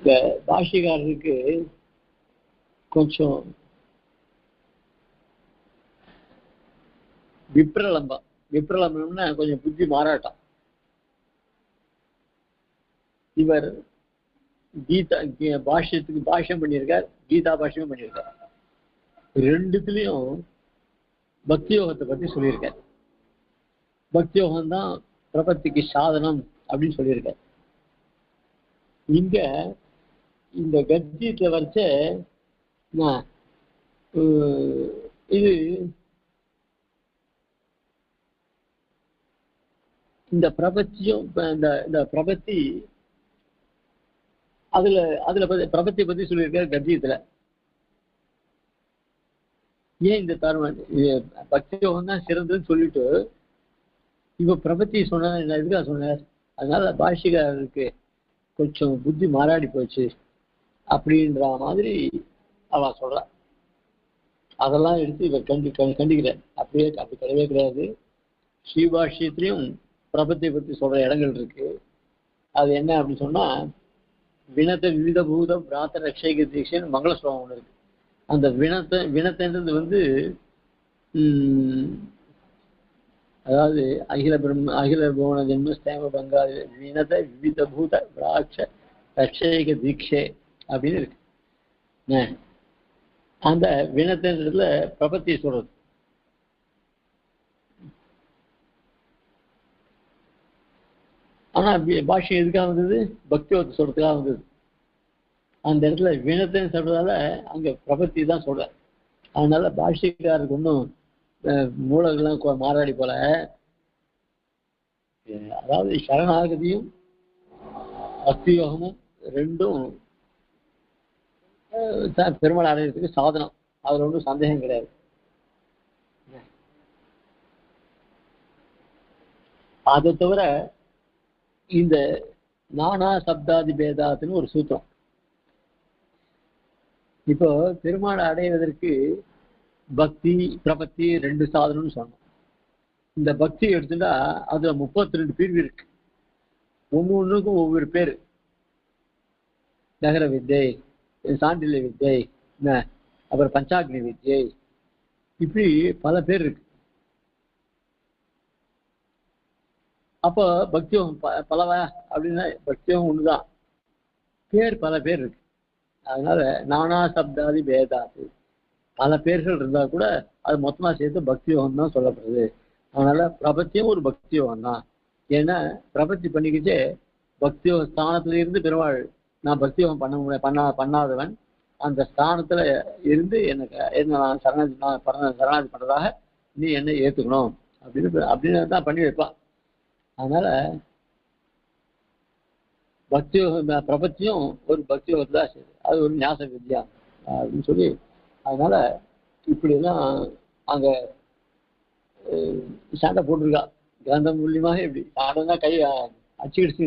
இந்த பாஷிகாரருக்கு கொஞ்சம் விப்ரலம்பம் விப்ரலம்பம்னா கொஞ்சம் புத்தி மாறாட்டம் இவர் கீதா பாஷ்யத்துக்கு பாஷ்யம் பண்ணியிருக்கார் கீதா பாஷ்யமும் பண்ணியிருக்கார். ரெண்டுத்துலயும் பக்தி யோகத்தை பத்தி சொல்லியிருக்கார். பக்தி யோகம் தான் பிரபத்திக்கு சாதனம் அப்படின்னு சொல்லியிருக்கார். இங்க இந்த கத்தியத்துல வரைச்ச இது இந்த பிரபத்தியும் இப்ப இந்த இந்த பிரபத்தி அதுல அதுல பத்தி பிரபத்தியை பத்தி சொல்லியிருக்காரு கத்தியத்துல ஏன் இந்த தருணம் இது பக்தி யோகம் தான் சிறந்ததுன்னு சொல்லிட்டு இப்ப பிரபத்தி சொன்ன இதுக்காக சொன்னார் அதனால பாஷிகாரருக்கு கொஞ்சம் புத்தி மாறாடி போச்சு. அப்படின்ற மாதிரி அவ சொல்கிறான் அதெல்லாம் எடுத்து இவ கண்டு கண்டிக்கிறேன். அப்படியே அப்படி கிடையவே கிடையாது. ஸ்ரீபாஷ்யத்திலையும் பிரபத்தை பற்றி சொல்ற இடங்கள் இருக்கு. அது என்ன அப்படின்னு சொன்னா வினத்தை விவித பூத பிராத்த ரக்ஷைக தீட்சன் மங்கள ஸ்லோகம் ஒன்று இருக்கு. அந்த வினத்தை வினத்தைன்றது வந்து அதாவது அகில பிரம்ம அகில புவன ஜென்ம ஸ்தேம பங்காளி வினத விவித பூத பிராட்ச ரக்ஷைக தீட்சை அப்படின்னு இருக்கு. அந்த வினத்தன்றதுல பிரபத்தி சொல்றது. ஆனா பாஷ்யம் எதுக்காக வந்தது? பக்தியோகத்தை சொல்றதுக்காக வந்தது. அந்த இடத்துல வினத்தை சொல்றதால அங்க பிரபத்தி தான் சொல்ற அதனால பாஷ்யக்காரருக்கு ஒன்றும் மூலங்கள்லாம் மாறாடி போல. அதாவது சரணாகதியும் பக்தி யோகமும் ரெண்டும் பெருமாள் அடையிறதுக்கு சாதனம். அதுல ஒன்றும் சந்தேகம் கிடையாது. அதை தவிர இந்த நானா சப்தாதி பேதாத்துன்னு ஒரு சூத்திரம். இப்போ பெருமாளை அடைவதற்கு பக்தி பிரபத்தி ரெண்டு சாதனம்னு சொன்னோம். இந்த பக்தி எடுத்துட்டா அதுல முப்பத்தி ரெண்டு பிரிவு இருக்கு. ஒண்ணு ஒவ்வொரு பேரு. நகர வித்தை சாண்டில்ய வித்தை என்ன அப்புறம் பஞ்சாக்னி வித்யை. இப்படி பல பேர் இருக்கு. அப்போ பக்தியோகம் ப- பலவா அப்படின்னா பக்தியோகம் ஒண்ணுதான். பேர் பல பேர் இருக்கு. அதனால நானா சப்தாதி பேதாது. பல பேர்கள் இருந்தா கூட அது மொத்தமா சேர்த்து பக்தி யோகம் தான் சொல்லப்படுது. அதனால பிரபத்தியும் ஒரு பக்தி யோகம் தான் ஏன்னா பிரபத்தி பண்ணிக்கிட்டே பக்தி யோக ஸ்தானத்துல இருந்து பெருமாள் நான் பக்தி பண்ண முடிய பண்ணா பண்ணாதவன். அந்த ஸ்தானத்துல இருந்து எனக்கு என்ன நான் சரணாதி நான் பண்ண சரணாதி பண்றதாக நீ என்ன ஏத்துக்கணும். அப்படின்னு அப்படின்னு தான் பண்ணி வைப்பான். அதனால பக்தி பிரபத்தியும் ஒரு பக்தி யோகத்தை தான் சரி அது ஒரு ஞாச வித்யா அப்படின்னு சொல்லி அதனால இப்படி எல்லாம் அங்க சண்டை போட்டிருக்கா. கிரந்தம் மூலியமாக இப்படி. சண்டைனா கை அச்சுக்கிடுச்சு